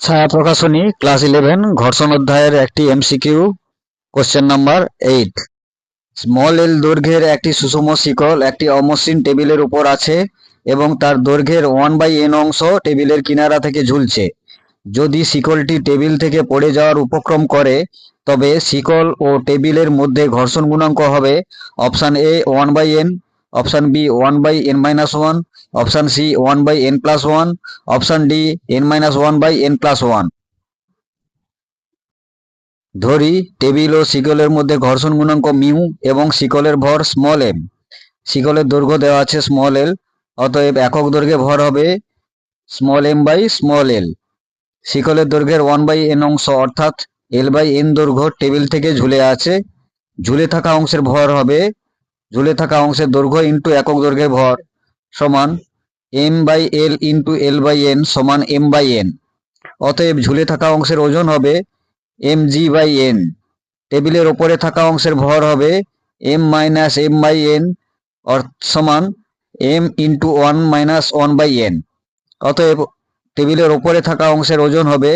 ছায়া প্রকাশনী class eleven, ঘর্ষণ অধ্যায়ের একটি MCQ, question number eight. Small L দৈর্ঘ্যের একটি সুষম শিকল একটি অমসৃণ টেবিলের উপর আছে এবং তার দৈর্ঘ্যের ওয়ান বাই এন অংশ টেবিলের কিনারা থেকে ঝুলছে। যদি শিকলটি টেবিল থেকে পড়ে যাওয়ার উপক্রম করে, তবে শিকল ও টেবিলের মধ্যে ঘর্ষণ গুণাঙ্ক হবে option A one by N, option B one by N minus one option C one by N plus one option D N minus one by N plus one ধরি টেবিল ও শিকলের মধ্যে ঘর্ষণ গুণাঙ্ক মিউ এবং শিকলের ভর স্মল এম শিকলের দৈর্ঘ্য দেওয়া আছে স্মল এল অতএব একক দৈর্ঘ্যে ভর হবে small M by small L শিকলের দৈর্ঘ্যের ওয়ান বাই এন অংশ অর্থাৎ এল বাই এন দৈর্ঘ্য টেবিল থেকে ঝুলে আছে। ঝুলে থাকা অংশের ভর হবে, ঝুলে থাকা অংশের দৈর্ঘ্য ইন্টু একক দৈর্ঘ্যের ভর সমান M by L into L by N সমান এম বাই এন অতএব ঝুলে থাকা অংশের ওজন হবে এম জি বাই এন টেবিলের ওপরে থাকা অংশের ভর হবে M minus M by N সমান M into one minus one by N অতএব টেবিলের ওপরে থাকা অংশের ওজন হবে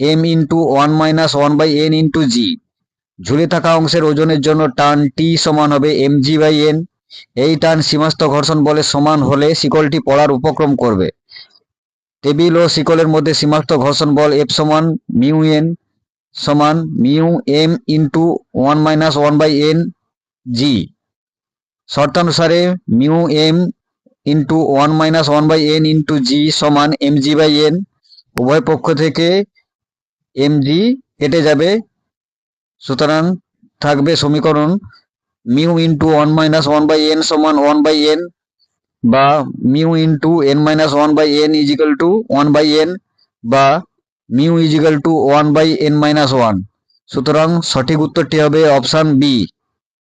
M into one minus one by N into G ঝুলে থাকা অংশের ওজনের জন্য টান টি সমান হবে এম জি বাই এন এই টান সীমাস্থ ঘর্ষণ বলে সমান হলে শিকলটি পড়ার উপক্রম করবে। টেবিল ও শিকলের মধ্যে সীমাস্থ ঘর্ষণ বল এফ সমান মিউ এন সমান mu M into one minus one by N G. শর্তানুসারে mu M into one minus one by N into G সমান এম জি বাই এন। উভয় পক্ষ থেকে এম জি কেটে যাবে। সুতরাং থাকবে সমীকরণ mu into one minus one by N সমান ওয়ান বাই এন বা mu into N minus one by N equal to one by N বা mu equal to one by N minus one. সুতরাং সঠিক উত্তরটি হবে অপশান বি।